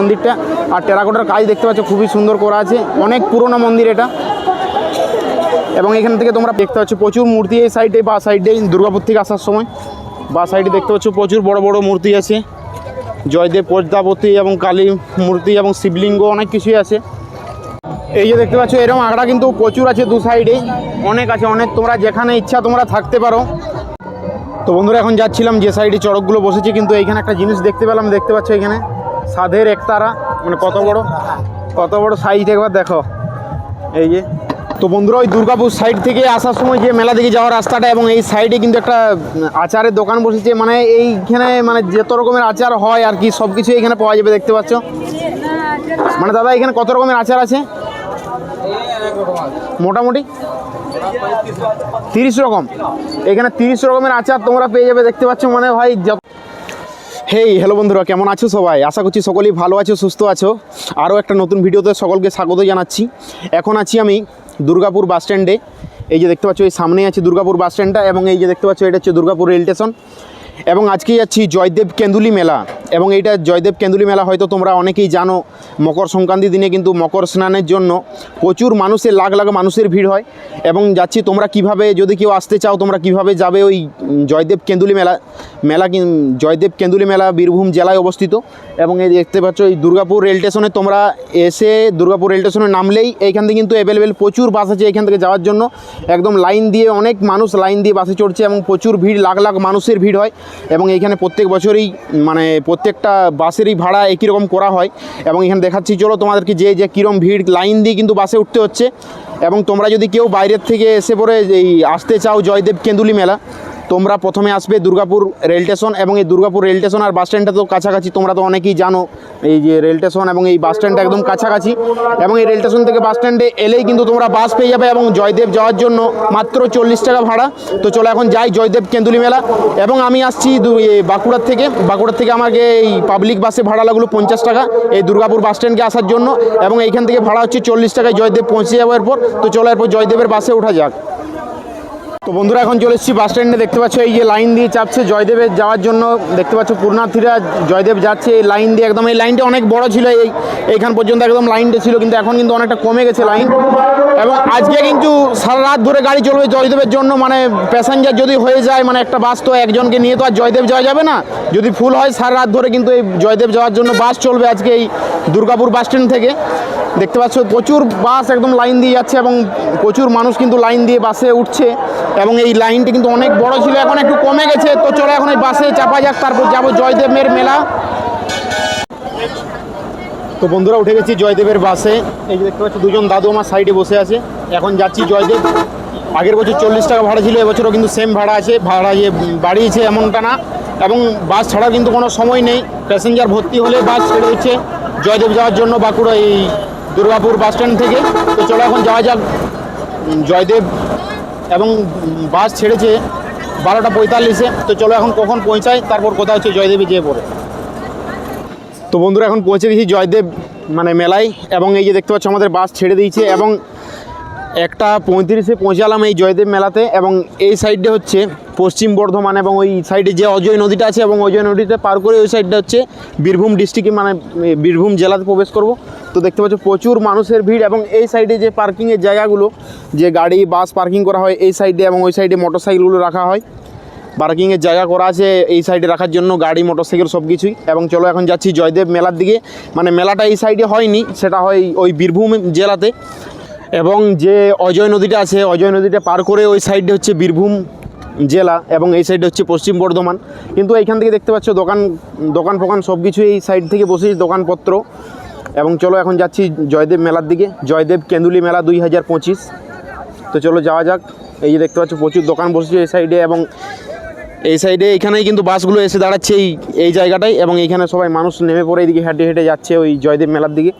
মন্দিরটা। আর টেরাকোটার কাজ দেখতে পাচ্ছ, খুবই সুন্দর করা আছে। অনেক পুরনো মন্দির এটা। এবং এখান থেকে তোমরা দেখতে পাচ্ছ, প্রচুর মূর্তি এই সাইডে বা সাইডে দুর্গাপুর থেকে আসার সময়। বা সাইডে দেখতে পাচ্ছ, প্রচুর বড় বড় মূর্তি আছে। জয়দেব, প্রজাপতি এবং কালী মূর্তি এবং শিবলিঙ্গ, অনেক কিছুই আছে। এই যে দেখতে পাচ্ছ এরকম আঁকড়া কিন্তু প্রচুর আছে দু সাইডেই অনেক আছে, অনেক তোমরা যেখানে ইচ্ছা তোমরা থাকতে পারো। তো বন্ধুরা, এখন যাচ্ছিলাম যে সাইডে চড়কগুলো বসেছে, কিন্তু এইখানে একটা জিনিস দেখতে পেলাম, দেখতে পাচ্ছ এখানে। সাধের একতারা মানে কত বড়? কত বড় সাইজ একবার দেখো। এই যে। তো বন্ধুরা, ওই দুর্গাপুর সাইড থেকে আসার সময় যে মেলা দিকে যাওয়ার রাস্তাটা এবং এই সাইডে কিন্তু একটা আচারের দোকান বসেছে। মানে এইখানে মানে যত রকমের আচার হয় আর কি সব কিছু এখানে পাওয়া যাবে, দেখতে পাচ্ছ? মানে দাদা, এখানে কত রকমের আচার আছে? মোটামুটি? তিরিশ রকম। এখানে তিরিশ রকমের আচার তোমরা পেয়ে যাবে, দেখতে পাচ্ছ? মানে ভাই হেই হ্যালো বন্ধুরা, কেমন আছো সবাই? আশা করছি সকলেই ভালো আছো, সুস্থ আছো। আরও একটা নতুন ভিডিওতে সকলকে স্বাগত জানাচ্ছি। এখন আছি আমি দুর্গাপুর বাসস্ট্যান্ডে এই যে দেখতে পাচ্ছ, এই সামনেই আছে দুর্গাপুর বাস স্ট্যান্ডটা এবং এই যে দেখতে পাচ্ছ, এটা হচ্ছে দুর্গাপুর রেল স্টেশন। এবং আজকেই যাচ্ছি জয়দেব কেন্দুলি মেলা। এবং এইটা জয়দেব কেন্দুলি মেলা হয়তো তোমরা অনেকেই জানো। মকর সংক্রান্তির দিনে কিন্তু মকর স্নানের জন্য প্রচুর মানুষের, লাখ লাখ মানুষের ভিড় হয়। এবং যাচ্ছি তোমরা কীভাবে, যদি কেউ আসতে চাও, তোমরা কীভাবে যাবে ওই জয়দেব কেন্দুলি মেলা। মেলা জয়দেব কেন্দুলি মেলা বীরভূম জেলায় অবস্থিত। এবং এই দেখতে পাচ্ছ, এই দুর্গাপুর রেল স্টেশনে তোমরা এসে দুর্গাপুর রেল স্টেশনে নামলেই এইখান থেকে কিন্তু অ্যাভেলেবেল প্রচুর বাস আছে এখান থেকে যাওয়ার জন্য। একদম লাইন দিয়ে অনেক মানুষ লাইন দিয়ে বাসে চড়ছে এবং প্রচুর ভিড়, লাখ লাখ মানুষের ভিড় হয়। এবং এখানে প্রত্যেক বছরই মানে প্রত্যেকটা বাসেরই ভাড়া একই রকম করা হয় এবং এখানে দেখাচ্ছি, চলো তোমাদেরকে যে যে কীরকম ভিড়, লাইন দিয়ে কিন্তু বাসে উঠতে হচ্ছে। এবং তোমরা যদি কেউ বাইরের থেকে এসে পরে এই আসতে চাও জয়দেব কেন্দুলি মেলা তোমরা প্রথমে আসবে দুর্গাপুর রেল স্টেশন এবং এই দুর্গাপুর রেল স্টেশন আর বাস স্ট্যান্ডটা তো কাছাকাছি, তোমরা তো অনেকেই জানো এই যে রেল স্টেশন এবং এই বাস স্ট্যান্ডটা একদম কাছাকাছি। এবং এই রেল স্টেশন থেকে বাস স্ট্যান্ডে এলেই কিন্তু তোমরা বাস পেয়ে যাবে এবং জয়দেব যাওয়ার জন্য মাত্র চল্লিশ টাকা ভাড়া। তো চলো এখন যাই জয়দেব কেন্দুলি মেলা। এবং আমি আসছি বাঁকুড়ার থেকে। বাঁকুড়ার থেকে আমাকে এই পাবলিক বাসে ভাড়া লাগল পঞ্চাশ টাকা এই দুর্গাপুর বাস স্ট্যান্ডকে আসার জন্য। এবং এইখান থেকে ভাড়া হচ্ছে চল্লিশ টাকায় জয়দেব পৌঁছে যাওয়ার পর। তো চলো এরপর জয়দেবের বাসে ওঠা যাক। তো বন্ধুরা, এখন চলে এসেছি বাস স্ট্যান্ডে। দেখতে পাচ্ছ এই যে লাইন দিয়ে চাপছে জয়দেবের যাওয়ার জন্য। দেখতে পাচ্ছ পূর্ণার্থীরা জয়দেব যাচ্ছে এই লাইন দিয়ে। একদম এই লাইনটা অনেক বড় ছিল এই, এইখান পর্যন্ত একদম লাইনটা ছিল, কিন্তু এখন কিন্তু অনেকটা কমে গেছে লাইন। এবং আজকে কিন্তু সারা রাত ধরে গাড়ি চলবে জয়দেবের জন্য মানে প্যাসেঞ্জার যদি হয়ে যায় মানে একটা বাস তো একজনকে নিয়ে তো আর জয়দেব যাওয়া যাবে না। যদি ফুল হয়, সারা রাত ধরে কিন্তু এই জয়দেব যাওয়ার জন্য বাস চলবে আজকে এই দুর্গাপুর বাস স্ট্যান্ড থেকে। দেখতে পাচ্ছ প্রচুর বাস একদম লাইন দিয়ে যাচ্ছে এবং প্রচুর মানুষ কিন্তু লাইন দিয়ে বাসে উঠছে। এবং এই লাইনটি কিন্তু অনেক বড় ছিল, এখন একটু কমে গেছে। তো চলো এখন এই বাসে চাপা যাক, তারপর যাব জয়দেবের মেলা। তো বন্ধুরা, উঠে গেছি জয়দেবের বাসে। এই যে দেখতে পাচ্ছি, দুজন দাদু আমার সাইডে বসে আছে। এখন যাচ্ছি জয়দেব। আগের বছর চল্লিশ টাকা ভাড়া ছিল, এবছরও কিন্তু সেম ভাড়া আছে। ভাড়া ইয়ে বাড়িয়েছে এমনটা না। এবং বাস ছাড়ার কিন্তু কোনো সময় নেই। প্যাসেঞ্জার ভর্তি হলে বাস ছেড়ে দিচ্ছে জয়দেব যাওয়ার জন্য বাঁকুড়া এই দুর্গাপুর বাস স্ট্যান্ড থেকে। তো চলো এখন যাওয়া যাক। জয়দেব এবং বাস ছেড়েছে বারোটা পঁয়তাল্লিশে। তো চলো এখন কখন পৌঁছায়, তারপর কোথাও হচ্ছে জয়দেবী যেয়ে পড়ে। তো বন্ধুরা, এখন পৌঁছে গেছি জয়দেব মানে মেলায়, এবং এই যে দেখতে পাচ্ছ আমাদের বাস ছেড়ে দিয়েছে, এবং একটা পঁয়ত্রিশে পৌঁছালাম এই জয়দেব মেলাতে, এবং এই সাইডে হচ্ছে পশ্চিম বর্ধমান, এবং ওই সাইডে যে অজয় নদীটা আছে, এবং অজয় নদীতে পার করে ওই সাইডটা হচ্ছে বীরভূম ডিস্ট্রিক্টে মানে বীরভূম জেলাতে প্রবেশ করব। তো দেখতে পাচ্ছ প্রচুর মানুষের ভিড় এবং এই সাইডে যে পার্কিংয়ের জায়গাগুলো, যে গাড়ি, বাস পার্কিং করা হয় এই সাইডে এবং ওই সাইডে মোটর সাইকেলগুলো রাখা হয়। পার্কিংয়ের জায়গা করা আছে এই সাইডে রাখার জন্য, গাড়ি, মোটরসাইকেল সব কিছুই এবং চলো এখন যাচ্ছি জয়দেব মেলার দিকে। মানে মেলাটা এই সাইডে হয়নি, সেটা হয় ওই বীরভূম জেলাতে। এবং যে অজয় নদীটা আছে, অজয় নদীটা পার করে ওই সাইডে হচ্ছে বীরভূম জেলা এবং এই সাইডে হচ্ছে পশ্চিম বর্ধমান। কিন্তু এইখান থেকে দেখতে পাচ্ছ দোকান দোকান ফোকান সব কিছু এই সাইড থেকে বসেছে দোকানপত্র। এবং চলো এখন যাচ্ছি জয়দেব মেলার দিকে। জয়দেব কেন্দুলি মেলা দুই হাজার পঁচিশ। তো চলো যাওয়া যাক। এই যে দেখতে পাচ্ছ, প্রচুর দোকান বসেছে এই সাইডে এবং এই সাইডে এখানেই কিন্তু বাসগুলো এসে দাঁড়াচ্ছে এই এই জায়গাটায় এবং এইখানে সবাই মানুষ নেমে পড়ে এইদিকে হেঁটে হেঁটে যাচ্ছে ওই জয়দেব মেলার দিকে।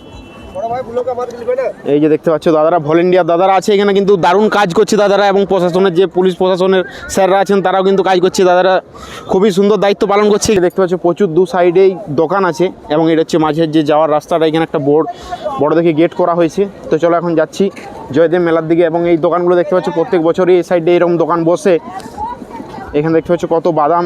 এই যে দেখতে পাচ্ছ দাদারা ভলেন্টিয়ার দাদারা আছে, এখানে কিন্তু দারুণ কাজ করছে দাদারা এবং প্রশাসনের যে পুলিশ প্রশাসনের স্যাররা আছেন, তারাও কিন্তু কাজ করছে। দাদারা খুবই সুন্দর দায়িত্ব পালন করছে। দেখতে পাচ্ছ, প্রচুর দু সাইডেই দোকান আছে এবং এটা হচ্ছে মাঝের যে যাওয়ার রাস্তাটা, এখানে একটা বোর্ড বড় দেখে গেট করা হয়েছে। তো চলো এখন যাচ্ছি জয়দেব মেলার দিকে এবং এই দোকানগুলো দেখতে পাচ্ছ, প্রত্যেক বছরই এই সাইডে এরকম দোকান বসে। এখানে দেখতে পাচ্ছ কত বাদাম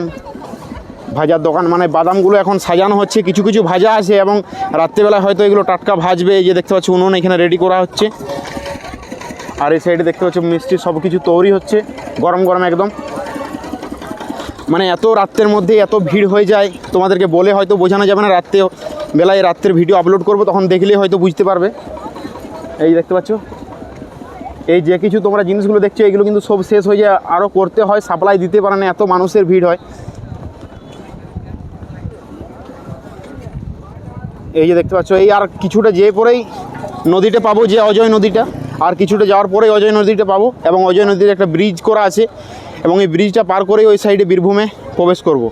ভাজার দোকান মানে বাদামগুলো এখন সাজানো হচ্ছে, কিছু কিছু ভাজা আছে এবং রাত্রেবেলা হয়তো এগুলো টাটকা ভাজবে, এই যে দেখতে পাচ্ছি উনুন এখানে রেডি করা হচ্ছে। আর এই সাইডে দেখতে পাচ্ছি মিষ্টি সব কিছু তৈরি হচ্ছে, গরম গরম একদম। মানে এত রাত্রের মধ্যে এত ভিড় হয়ে যায়, তোমাদেরকে বলে হয়তো বোঝানো যাবে না, রাত্রে বেলায় রাত্রের ভিডিও আপলোড করব, তখন দেখলেই হয়তো বুঝতে পারবে। এই দেখতে পাচ্ছ, এই যে কিছু তোমরা জিনিসগুলো দেখছ, এগুলো কিন্তু সব শেষ হয়ে যায় আরও করতে হয় সাপ্লাই দিতে পারে না, এত মানুষের ভিড় হয়। এই যে দেখতে পাচ্ছ, এই আর কিছুটা যেয়ে পরেই নদীটা পাবো যে অজয় নদীটা। আর কিছুটা যাওয়ার পরেই অজয় নদীটা পাবো এবং অজয় নদীর একটা ব্রিজ করা আছে এবং এই ব্রিজটা পার করেই ওই সাইডে বীরভূমে প্রবেশ করব।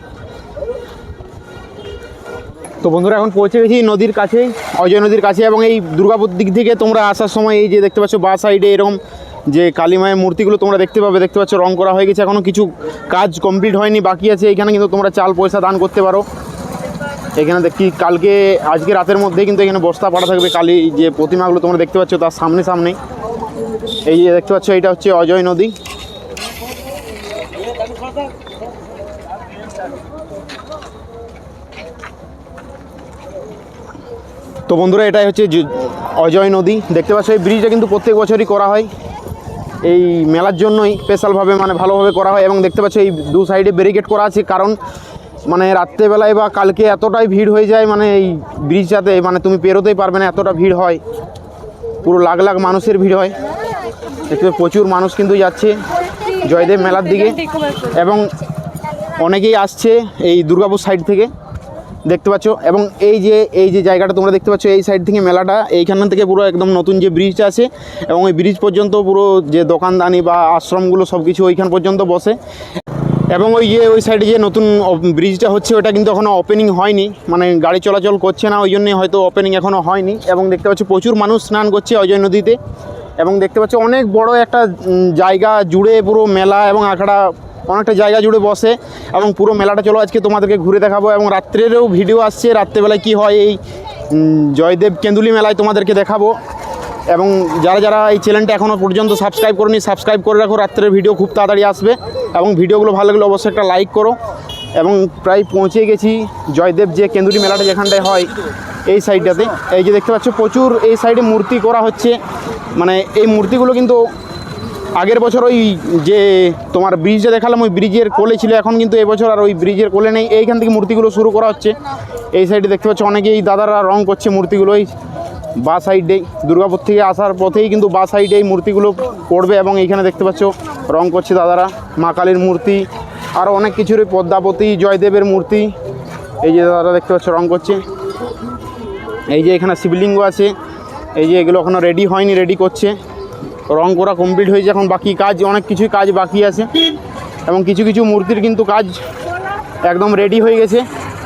তো বন্ধুরা, এখন পৌঁছে গেছি নদীর কাছেই অজয় নদীর কাছে এবং এই দুর্গাপুর দিক থেকে তোমরা আসার সময় এই যে দেখতে পাচ্ছ, বা সাইডে এরকম যে কালী মায়ের মূর্তিগুলো তোমরা দেখতে পাবে, দেখতে পাচ্ছ রং করা হয়ে গেছে। এখনও কিছু কাজ কমপ্লিট হয়নি, বাকি আছে। এখানে কিন্তু তোমরা চাল, পয়সা দান করতে পারো। এখানে দেখি কালকে, আজকে রাতের মধ্যে কিন্তু এখানে বস্তা পাড়া থাকবে। কালী যে প্রতিমাগুলো তোমরা দেখতে পাচ্ছ তার সামনে সামনে। এই যে দেখতে পাচ্ছ, এটা হচ্ছে অজয় নদী। তো বন্ধুরা, এটাই হচ্ছে অজয় নদী। দেখতে পাচ্ছ, এই ব্রিজটা কিন্তু প্রত্যেক বছরই করা হয়। এই মেলার জন্যই স্পেশালভাবে মানে ভালোভাবে করা হয় এবং দেখতে পাচ্ছ, এই দু সাইডে ব্যারিকেড করা আছে। কারণ মানে রাত্রেবেলায় বা কালকে এতটাই ভিড় হয়ে যায় মানে এই ব্রিজটাতে মানে তুমি পেরোতেই পারবে না, এতটা ভিড় হয়। পুরো লাখ লাখ মানুষের ভিড় হয়। দেখতে প্রচুর মানুষ কিন্তু যাচ্ছে জয়দেব মেলার দিকে। এবং অনেকেই আসছে এই দুর্গাপুর সাইড থেকে, দেখতে পাচ্ছ। এবং এই যে এই যে জায়গাটা তোমরা দেখতে পাচ্ছ, এই সাইড থেকে মেলাটা, এইখান থেকে পুরো একদম নতুন যে ব্রিজটা আছে, এবং ওই ব্রিজ পর্যন্ত পুরো যে দোকানদানি বা আশ্রমগুলো সব কিছু ওইখান পর্যন্ত বসে। এবং ওই যে ওই সাইডে যে নতুন ব্রিজটা হচ্ছে, ওটা কিন্তু এখনও ওপেনিং হয়নি। মানে গাড়ি চলাচল করছে না, ওই জন্যই হয়তো ওপেনিং এখনও হয়নি। এবং দেখতে পাচ্ছি প্রচুর মানুষ স্নান করছে অজয় নদীতে। এবং দেখতে পাচ্ছি অনেক বড় একটা জায়গা জুড়ে পুরো মেলা এবং আখড়া অনেকটা জায়গা জুড়ে বসে। এবং পুরো মেলাটা, চলো আজকে তোমাদেরকে ঘুরে দেখাবো। এবং রাত্রেরও ভিডিও আসছে, রাত্রেবেলায় কি হয় এই জয়দেব কেন্দুলি মেলায় তোমাদেরকে দেখাবো। এবং যারা যারা এই চ্যানেলটা এখনও পর্যন্ত সাবস্ক্রাইব করনি সাবস্ক্রাইব করে রাখো। রাত্রের ভিডিও খুব তাড়াতাড়ি আসবে। এবং ভিডিওগুলো ভালো লাগলে অবশ্যই একটা লাইক করো। এবং প্রায় পৌঁছে গেছি জয়দেব যে কেন্দুলি মেলাটা যেখানটায় হয় এই সাইডটাতে। এই যে দেখতে পাচ্ছ, প্রচুর এই সাইডে মূর্তি করা হচ্ছে। মানে এই মূর্তিগুলো কিন্তু আগের বছর ওই যে তোমার ব্রিজটা দেখালাম, ওই ব্রিজের কোলে ছিল। এখন কিন্তু এবছর আর ওই ব্রিজের কোলে নেই। এইখান থেকে মূর্তিগুলো শুরু করা হচ্ছে। এই সাইডে দেখতে পাচ্ছ, অনেকেই দাদারা রং করছে মূর্তিগুলোই। বা সাইডেই দুর্গাপুর থেকে আসার পথেই কিন্তু বা সাইডে এই মূর্তিগুলো পড়বে এবং এইখানে দেখতে পাচ্ছ রং করছে দাদারা, মা কালীর মূর্তি আরও অনেক কিছুরই পদ্মাবতী, জয়দেবের মূর্তি, এই যে দাদারা দেখতে পাচ্ছ রং করছে। এই যে এখানে শিবলিঙ্গ আছে, এই যে এগুলো এখনও রেডি হয়নি রেডি করছে। রং করা কমপ্লিট হয়েছে এখন বাকি কাজ, অনেক কিছুই কাজ বাকি আছে। এবং কিছু কিছু মূর্তির কিন্তু কাজ একদম রেডি হয়ে গেছে।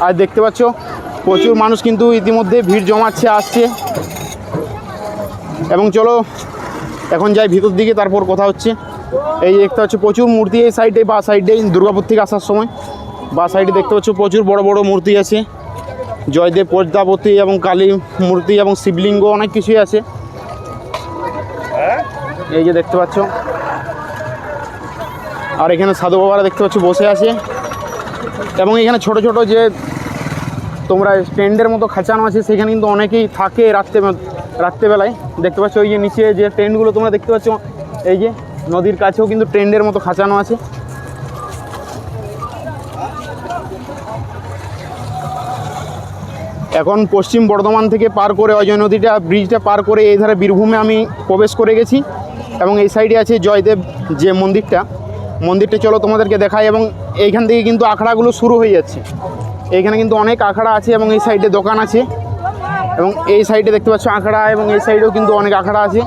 আর দেখতে পাচ্ছ, প্রচুর মানুষ কিন্তু ইতিমধ্যে ভিড় জমাচ্ছে, আসছে। এবং চলো, এখন যাই ভিতর দিকে, তারপর কথা হচ্ছে। এই দেখতে পাচ্ছ, প্রচুর মূর্তি এই সাইডে বা সাইডে দুর্গাপুর থেকে আসার সময়। বা সাইডে দেখতে পাচ্ছ, প্রচুর বড় বড় মূর্তি আছে। জয়দেব পদ্মাবতী এবং কালী মূর্তি এবং শিবলিঙ্গ, অনেক কিছুই আছে। এই যে দেখতে পাচ্ছ। আর এখানে সাধু বাবারা দেখতে পাচ্ছ বসে আছে। এবং এখানে ছোট ছোট যে তোমরা টেন্টের মতো খাঁচানো আছে, সেখানে কিন্তু অনেকেই থাকে রাত্রে রাত্রেবেলায় দেখতে পাচ্ছ, ওই যে নিচে যে টেন্টগুলো তোমরা দেখতে পাচ্ছ, এই যে নদীর কাছেও কিন্তু টেন্টের মতো খাঁচানো আছে। এখন পশ্চিম বর্ধমান থেকে পার করে অজয় নদীটা, ব্রিজটা পার করে এই ধারে বীরভূমে আমি প্রবেশ করে গেছি এবং এই সাইডে আছে জয়দেব যে মন্দিরটা। মন্দিরটা চলো তোমাদেরকে দেখাই এবং এইখান থেকে কিন্তু আখড়াগুলো শুরু হয়ে যাচ্ছে। এইখানে কিন্তু অনেক আখড়া আছে এবং এই সাইডে দোকান আছে। এবং এই সাইডে দেখতে পাচ্ছ আখড়া এবং এই সাইডেও কিন্তু অনেক আখড়া আছে।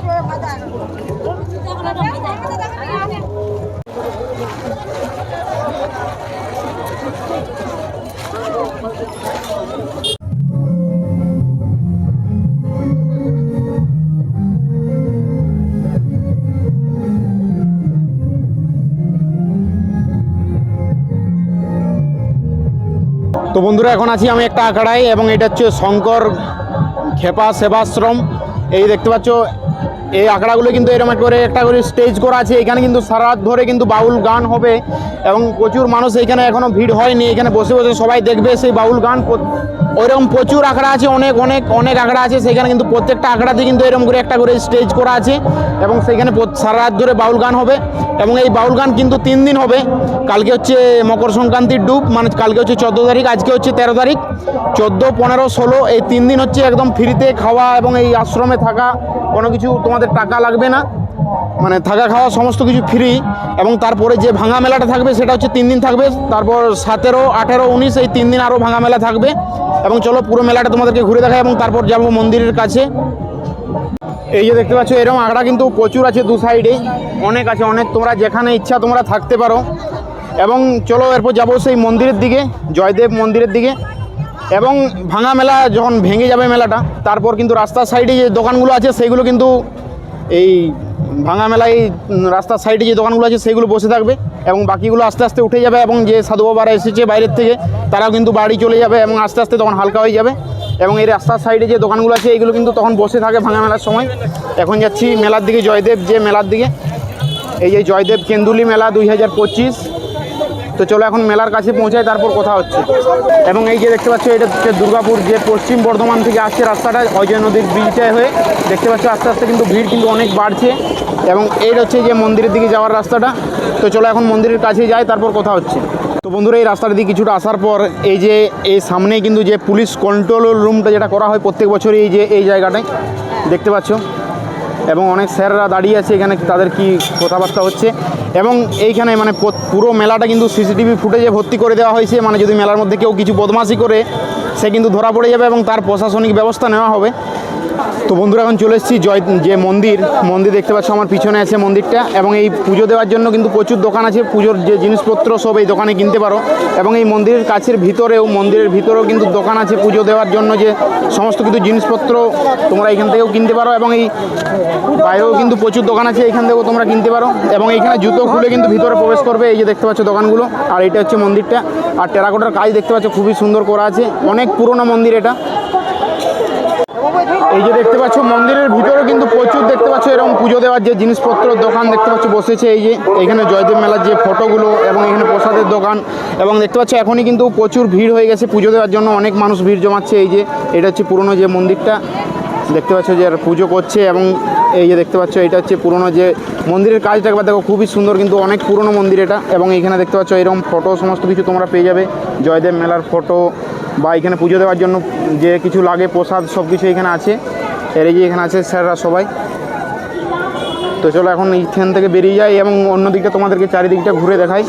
তো বন্ধুরা, এখন আছি আমি একটা আখড়ায় এবং এটা হচ্ছে শঙ্কর খেপা সেবাশ্রম, এই দেখতে পাচ্ছ, এই আখড়াগুলো কিন্তু এরকম করে একটা করে স্টেজ করা আছে। এখানে কিন্তু সারা রাত ধরে কিন্তু বাউল গান হবে এবং প্রচুর মানুষ এখানে এখনও ভিড় হয়নি। এখানে বসে বসে সবাই দেখবে সেই বাউল গান। ওইরকম প্রচুর আঁকড়া আছে, অনেক অনেক অনেক আঁকড়া আছে। সেখানে কিন্তু প্রত্যেকটা আঁকড়াতে কিন্তু এরকম করে একটা করে স্টেজ করা আছে এবং সেখানে সারা রাত ধরে বাউল গান হবে। এবং এই বাউল গান কিন্তু তিন দিন হবে। কালকে হচ্ছে মকর সংক্রান্তির ডুব মানে কালকে হচ্ছে চোদ্দ তারিখ, আজকে হচ্ছে তেরো তারিখ। চোদ্দ, পনেরো, ষোলো, এই তিন দিন হচ্ছে একদম ফ্রিতে খাওয়া এবং এই আশ্রমে থাকা, কোনো কিছু তোমাদের টাকা লাগবে না। মানে থাকা খাওয়া সমস্ত কিছু ফ্রি এবং তারপরে যে ভাঙা মেলাটা থাকবে সেটা হচ্ছে তিন দিন থাকবে। তারপর সতেরো, আঠেরো, উনিশ, এই তিন দিন আরও ভাঙা মেলা থাকবে। এবং চলো পুরো মেলাটা তোমাদেরকে ঘুরে দেখায় এবং তারপর যাব মন্দিরের কাছে। এই যে দেখতে পাচ্ছ এরকম আঁকড়া কিন্তু প্রচুর আছে দু সাইডে। অনেক আছে, অনেক তোমরা যেখানে ইচ্ছা তোমরা থাকতে পারো। এবং চলো এরপর যাব সেই মন্দিরের দিকে, জয়দেব মন্দিরের দিকে। এবং ভাঙা মেলা যখন ভেঙে যাবে মেলাটা, তারপর কিন্তু রাস্তার সাইডে যে দোকানগুলো আছে সেইগুলো কিন্তু এই ভাঙা মেলায় রাস্তার সাইডে যে দোকানগুলো আছে সেইগুলো বসে থাকবে। এবং বাকিগুলো আস্তে আস্তে উঠে যাবে এবং যে সাধু বাবারা এসেছে বাইরের থেকে, তারাও কিন্তু বাড়ি চলে যাবে এবং আস্তে আস্তে তখন হালকা হয়ে যাবে। এবং এই রাস্তার সাইডে যে দোকানগুলো আছে, এইগুলো কিন্তু তখন বসে থাকে ভাঙা মেলার সময়। এখন যাচ্ছি মেলার দিকে, জয়দেব যে মেলার দিকে। এই যে জয়দেব কেন্দুলি মেলা দুই হাজার পঁচিশ। তো চলো এখন মেলার কাছে পৌঁছায় তারপর কথা হচ্ছে। এবং এই যে দেখতে পাচ্ছ, এটা হচ্ছে দুর্গাপুর যে পশ্চিম বর্ধমান থেকে আসছে রাস্তাটা, অজয় নদীর ব্রিজটায় হয়ে। দেখতে পাচ্ছ, আস্তে আস্তে কিন্তু ভিড় কিন্তু অনেক বাড়ছে। এবং এই হচ্ছে যে মন্দিরের দিকে যাওয়ার রাস্তাটা। তো চলো এখন মন্দিরের কাছে যাই, তারপর কথা হচ্ছে। তো বন্ধুরা, এই রাস্তাটা দিয়ে কিছুটা আসার পর এই যে, এই সামনে কিন্তু যে পুলিশ কন্ট্রোল রুমটা যেটা করা হয় প্রত্যেক বছরই এই যে, এই জায়গাটায়, দেখতে পাচ্ছ? এবং অনেক স্যাররা দাঁড়িয়ে আছে, এখানে তাদের কি কথাবার্তা হচ্ছে। এবং এইখানে মানে পুরো মেলাটা কিন্তু সিসিটিভি ফুটেজে ভর্তি করে দেওয়া হয়েছে। মানে যদি মেলার মধ্যে কেউ কিছু বদমাশি করে, সে কিন্তু ধরা পড়ে যাবে এবং তার প্রশাসনিক ব্যবস্থা নেওয়া হবে। তো বন্ধুরা, এখন চলে এসেছি জয় যে মন্দির মন্দির দেখতে পাচ্ছ, আমার পিছনে আছে মন্দিরটা এবং এই পুজো দেওয়ার জন্য কিন্তু প্রচুর দোকান আছে, পুজোর যে জিনিসপত্র সব এই দোকানে কিনতে পারো এবং এই মন্দিরের কাছের ভিতরেও, মন্দিরের ভিতরেও কিন্তু দোকান আছে পুজো দেওয়ার জন্য যে সমস্ত কিছু জিনিসপত্র তোমরা এখান থেকেও কিনতে পারো এবং এই বাইরেও কিন্তু প্রচুর দোকান আছে, এখান থেকেও তোমরা কিনতে পারো এবং এইখানে জুতো খুলে কিন্তু ভিতরে প্রবেশ করবে, এই যে দেখতে পাচ্ছ দোকানগুলো। আর এটা হচ্ছে মন্দিরটা। আর টেরাকোটার কাজ দেখতে পাচ্ছ, খুবই সুন্দর করা আছে। অনেক পুরনো মন্দির এটা। এই যে দেখতে পাচ্ছ, মন্দিরের ভিতরে কিন্তু প্রচুর দেখতে পাচ্ছ, এরকম পুজো দেওয়ার যে জিনিসপত্র দোকান দেখতে পাচ্ছ, বসেছে এই যে, এখানে জয়দেব মেলার যে ফটোগুলো এবং এখানে প্রসাদের দোকান এবং দেখতে পাচ্ছ, এখনই কিন্তু প্রচুর ভিড় হয়ে গেছে পুজো দেওয়ার জন্য, অনেক মানুষ ভিড় জমাচ্ছে, এই যে, এটা হচ্ছে পুরনো যে মন্দিরটা, দেখতে পাচ্ছ যে পুজো করছে এবং এই যে দেখতে পাচ্ছ, এটা হচ্ছে পুরনো যে মন্দিরের কাজটা, একবার দেখো, খুবই সুন্দর কিন্তু অনেক পুরনো মন্দির এটা এবং এখানে দেখতে পাচ্ছ, এরকম ফটো, সমস্ত কিছু তোমরা পেয়ে যাবে, জয়দেব মেলার ফটো বা এখানে পুজো দেওয়ার জন্য যে কিছু লাগে, প্রসাদ সব কিছু এখানে আছে। এর যে এখানে আছে স্যাররা সবাই। তো চলো এখন এইখান থেকে বেরিয়ে যাই এবং অন্য দিকটা তোমাদেরকে চারিদিকটা ঘুরে দেখাই।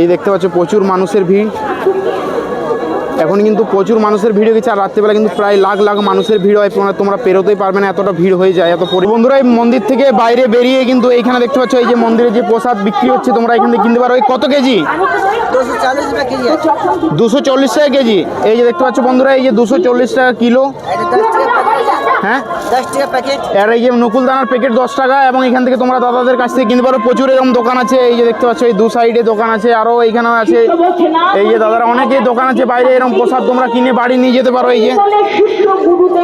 এই দেখতে পাচ্ছ প্রচুর মানুষের ভিড়। এখন কিন্তু প্রচুর মানুষের ভিড় হয়েছে আর রাত্রিবেলা কিন্তু প্রায় লাখ লাখ মানুষের ভিড় হয় তোমরা তোমরা পেরোতেই পারবে না এতটা ভিড় হয়ে যায় এত বন্ধুরা এই মন্দির থেকে বাইরে বেরিয়ে কিন্তু এইখানে দেখতে পাচ্ছ এই যে মন্দিরে যে প্রসাদ বিক্রি হচ্ছে তোমরা এখান থেকে কিনতে পারো। কত কেজি? দুশো চল্লিশ টাকা কেজি এই যে দেখতে পাচ্ছ বন্ধুরা এই যে দুশো চল্লিশ টাকা কিলো। হ্যাঁ? দশ টাকা প্যাকেট আর এই যে নকুল দানার প্যাকেট দশ টাকা এবং এখান থেকে তোমরা দাদাদের কাছ থেকে কিনতে পারো। প্রচুর এরকম দোকান আছে এই যে দেখতে পাচ্ছ এই দু সাইডে দোকান আছে আরও এইখানেও আছে। এই যে দাদারা অনেকেই দোকান আছে বাইরে এরকম প্রসাদ তোমরা কিনে বাড়ি নিয়ে যেতে পারো এই যে।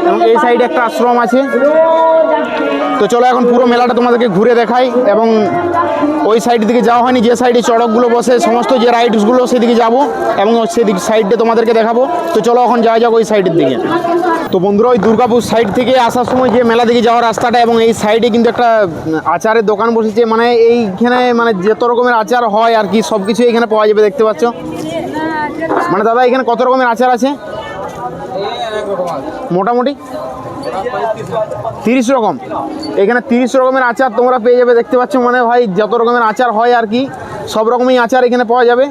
এবং এই সাইডে একটা আশ্রম আছে। তো চলো এখন পুরো মেলাটা তোমাদেরকে ঘুরে দেখাই এবং ওই সাইড দিকে যাওয়া হয়নি, যে সাইডে চড়কগুলো বসে, সমস্ত যে রাইডসগুলো সেদিকে যাব এবং সেদিক সাইডে তোমাদেরকে দেখাবো। তো চলো এখন যাওয়া যাক ওই সাইডের দিকে। তো বন্ধুরা, ওই দুর্গাপুর সাইড থেকে আসার সময় যে মেলা দিকে যাওয়ার রাস্তাটা এবং এই সাইডে কিন্তু একটা আচারের দোকান বসেছে। মানে এইখানে মানে যত রকমের আচার হয় আর কি সব কিছু এখানে পাওয়া যাবে, দেখতে পাচ্ছ? মানে দাদা, এখানে কত রকমের আচার আছে? মোটামুটি? তিরিশ রকম। এখানে তিরিশ রকমের আচার তোমরা পেয়ে যাবে, দেখতে পাচ্ছ মানে ভাই যত রকমের আচার হয় আর কি, সব রকমই আচার এখানে পাওয়া যাবে।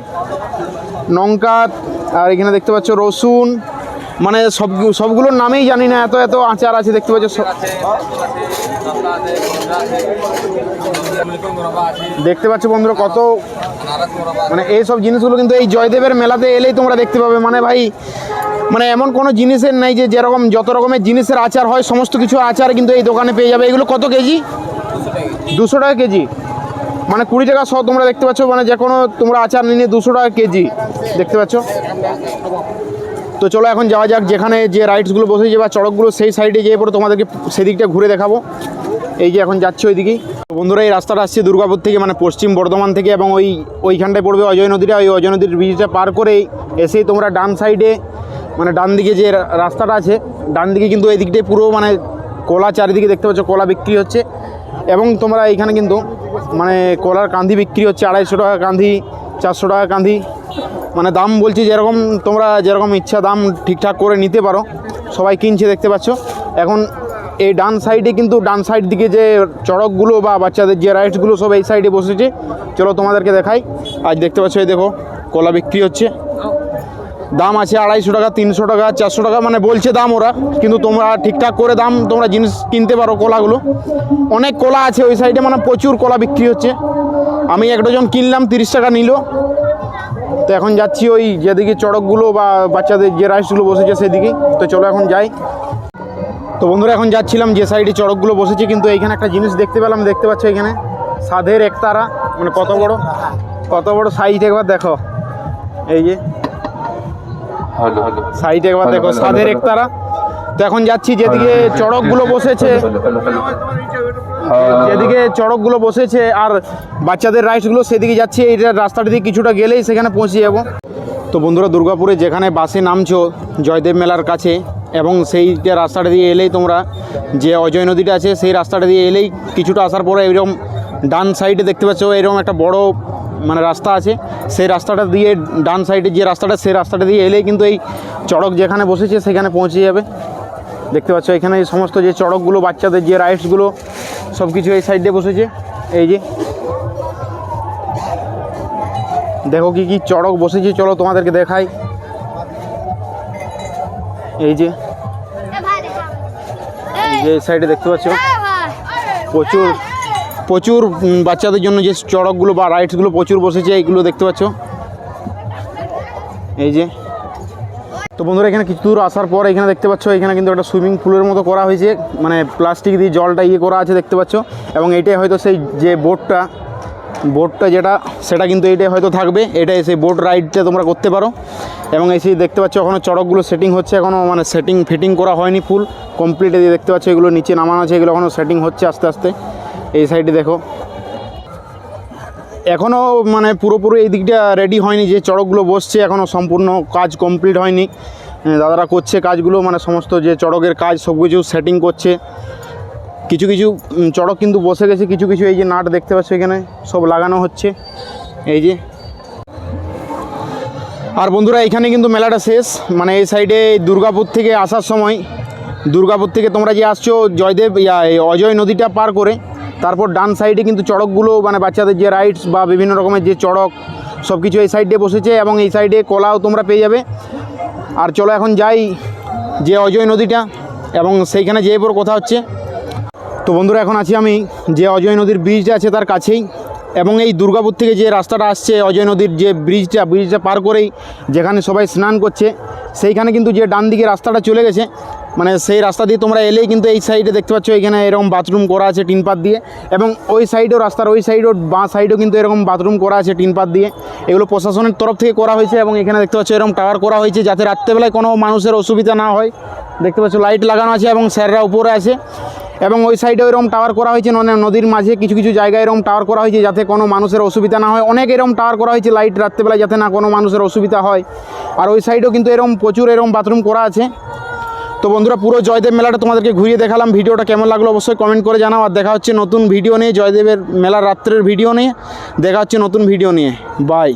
লঙ্কা আর এখানে দেখতে পাচ্ছ রসুন মানে সব, সবগুলোর নামেই জানি না, এত এত আচার আছে, দেখতে পাচ্ছ দেখতে পাচ্ছ বন্ধুরা কত মানে এই সব জিনিসগুলো কিন্তু এই জয়দেবের মেলাতে এলেই তোমরা দেখতে পাবে মানে ভাই মানে এমন কোনো জিনিসের নেই যে যেরকম যত রকমের জিনিসের আচার হয়, সমস্ত কিছু আচার কিন্তু এই দোকানে পেয়ে যাবে। এগুলো কত কেজি? দুশো টাকা কেজি। মানে কুড়ি টাকা সহ তোমরা দেখতে পাচ্ছ মানে যে কোনো তোমরা আচার নিয়ে দুশো টাকা কেজি দেখতে পাচ্ছ। তো চলো এখন যাওয়া যাক, যেখানে যে রাইডসগুলো বসেছে বা চড়কগুলো, সেই সাইডে গিয়ে পরে তোমাদেরকে সেদিকটা ঘুরে দেখাবো। এই যে এখন যাচ্ছে ওইদিকেই। বন্ধুরা, এই রাস্তাটা আসছে দুর্গাপুর থেকে মানে পশ্চিম বর্ধমান থেকে, এবং ওই ওইখানটায় পড়বে অজয় নদীটা। ওই অজয় নদীর ব্রিজটা পার করেই এসেই তোমরা ডান সাইডে মানে ডান দিকে যে রাস্তাটা আছে, ডান দিকে কিন্তু এই দিকটাই পুরো মানে কলা চারিদিকে দেখতে পাচ্ছ, কলা বিক্রি হচ্ছে। এবং তোমরা এইখানে কিন্তু মানে কলার কান্ধি বিক্রি হচ্ছে, আড়াইশো টাকা কান্ধি চারশো টাকা কান্ধি মানে দাম বলছি যেরকম তোমরা যেরকম ইচ্ছা দাম ঠিকঠাক করে নিতে পারো, সবাই কিনছে দেখতে পাচ্ছ। এখন এই ডান সাইডে কিন্তু ডান সাইড দিকে যে চড়কগুলো বা বাচ্চাদের যে রাইডসগুলো সব এই সাইডে বসেছে। চলো তোমাদেরকে দেখাই। আজ দেখতে পাচ্ছ, এই দেখো, কলা বিক্রি হচ্ছে। দাম আছে আড়াইশো টাকা, তিনশো টাকা, চারশো টাকা মানে বলছে দাম ওরা। কিন্তু তোমরা ঠিকঠাক করে দাম তোমরা জিনিস কিনতে পারো কলাগুলো। অনেক কলা আছে ওই সাইডে মানে প্রচুর কলা বিক্রি হচ্ছে। আমি এক ডজন কিনলাম, তিরিশ টাকা নিল। তো এখন যাচ্ছি ওই যেদিকে চড়কগুলো বা বাচ্চাদের যে রাইসগুলো বসেছে সেদিকেই তো চলো এখন যাই। তো বন্ধুরা, এখন যাচ্ছিলাম যে সাইডে চড়কগুলো বসেছে, কিন্তু এইখানে একটা জিনিস দেখতে পেলাম, দেখতে পাচ্ছ এখানে? সাধের একতারা মানে কত বড়? কত বড় সাইজ একবার দেখো। এই যে সাইড একবার দেখো সাধের একতারা। তো এখন যাচ্ছি যেদিকে চড়কগুলো বসেছে। যেদিকে চড়কগুলো বসেছে আর বাচ্চাদের রাইডসগুলো সেদিকে যাচ্ছি। এই রাস্তাটা দিয়ে কিছুটা গেলেই সেখানে পৌঁছে যাব। তো বন্ধুরা দুর্গাপুরে যেখানে বাসে নামছো জয়দেব মেলার কাছে এবং সেই রাস্তাটা দিয়ে এলেই তোমরা যে অজয় নদীটা আছে সেই রাস্তাটা দিয়ে এলেই কিছুটা আসার পরে এরকম ডান সাইডে দেখতে পাচ্ছ এরকম একটা বড় মানে রাস্তা আছে, সেই রাস্তাটা দিয়ে ডান সাইডে যে রাস্তাটা, সেই রাস্তাটা দিয়ে এলেই কিন্তু এই চড়ক যেখানে বসেছে সেখানে পৌঁছে যাবে। দেখতে পাচ্ছ এখানে এই সমস্ত যে চড়কগুলো, বাচ্চাদের যে রাইডসগুলো সব কিছু এই সাইডে বসেছে। এই যে দেখো কি কি চড়ক বসেছে, চলো তোমাদেরকে দেখাই। এই যে এই যে এই সাইডে দেখতে পাচ্ছ, প্রচুর প্রচুর বাচ্চাদের জন্য যে চড়কগুলো বা রাইডসগুলো প্রচুর বসেছে, এইগুলো দেখতে পাচ্ছ। এই যে। তো বন্ধুরা, এখানে কিছু দূর আসার পর এখানে দেখতে পাচ্ছ, এখানে কিন্তু একটা সুইমিং পুলের মতো করা হয়েছে। মানে প্লাস্টিক দিয়ে জলটা ইয়ে করা আছে দেখতে পাচ্ছ। এবং এইটাই হয়তো সেই যে বোটটা বোটটা যেটা, সেটা কিন্তু এইটাই হয়তো থাকবে। এটাই সেই বোট রাইডটা তোমরা করতে পারো। এবং এই সেই দেখতে পাচ্ছ এখনও চড়কগুলো সেটিং হচ্ছে। এখনও মানে সেটিং ফিটিং করা হয়নি ফুল। কমপ্লিট দিয়ে দেখতে পাচ্ছ, এগুলো নিচে নামানো আছে, এগুলো এখনও সেটিং হচ্ছে আস্তে আস্তে। এই সাইডে দেখো। এখনও মানে পুরোপুরি এই দিকটা রেডি হয়নি, যে চড়কগুলো বসছে এখনও সম্পূর্ণ কাজ কমপ্লিট হয়নি। দাদারা করছে কাজগুলো মানে সমস্ত যে চড়কের কাজ সব কিছু সেটিং করছে। কিছু কিছু চড়ক কিন্তু বসে গেছে, কিছু কিছু এই যে নাট দেখতে পাচ্ছ এখানে, সব লাগানো হচ্ছে। এই যে। আর বন্ধুরা, এখানে কিন্তু মেলাটা শেষ। মানে এই সাইডে দুর্গাপুর থেকে আসার সময়, দুর্গাপুর থেকে তোমরা যে আসছো, জয়দেব, ইয়া, এই অজয় নদীটা পার করে তারপর ডান সাইডে কিন্তু চড়কগুলো মানে বাচ্চাদের যে রাইডস বা বিভিন্ন রকমের যে চড়ক সব কিছু এই সাইডে বসেছে এবং এই সাইডে কলাও তোমরা পেয়ে যাবে। আর চলো এখন যাই যে অজয় নদীটা এবং সেইখানে যেয়ে পর কথা হচ্ছে। তো বন্ধুরা, এখন আছি আমি যে অজয় নদীর ব্রিজটা আছে তার কাছেই এবং এই দুর্গাপুর থেকে যে রাস্তাটা আসছে অজয় নদীর যে ব্রিজটা ব্রিজটা পার করেই যেখানে সবাই স্নান করছে, সেইখানে কিন্তু যে ডান দিকে রাস্তাটা চলে গেছে মানে সেই রাস্তা দিয়ে তোমরা এলেই কিন্তু এই সাইডে দেখতে পাচ্ছ, এখানে এরকম বাথরুম করা আছে টিনপাত দিয়ে। এবং ওই সাইডেও রাস্তার ওই সাইডও বাঁ সাইডেও কিন্তু এরকম বাথরুম করা আছে টিনপাত দিয়ে। এগুলো প্রশাসনের তরফ থেকে করা হয়েছে এবং এখানে দেখতে পাচ্ছ, এরকম টাওয়ার করা হয়েছে যাতে রাত্রেবেলায় কোনো মানুষের অসুবিধা না হয়। দেখতে পাচ্ছ লাইট লাগানো আছে এবং স্যাররা উপরে আছে। এবং ওই সাইডে এরকম টাওয়ার করা হয়েছে মানে নদীর মাঝে কিছু কিছু জায়গায় এরকম টাওয়ার করা হয়েছে যাতে কোনো মানুষের অসুবিধা না হয়। অনেক এরকম টাওয়ার করা হয়েছে লাইট রাত্রেবেলায় যাতে না কোনো মানুষের অসুবিধা হয়। আর ওই সাইডেও কিন্তু এরকম প্রচুর এরকম বাথরুম করা আছে। তো বন্ধুরা, পুরো জয়দেব মেলাটা তোমাদেরকে ঘুরিয়ে দেখালাম। ভিডিওটা কেমন লাগল অবশ্যই কমেন্ট করে জানাও। আর দেখা হচ্ছে নতুন ভিডিও নিয়ে, জয়দেবের মেলার রাত্রের ভিডিও নিয়ে। দেখা হচ্ছে নতুন ভিডিও নিয়ে। বাই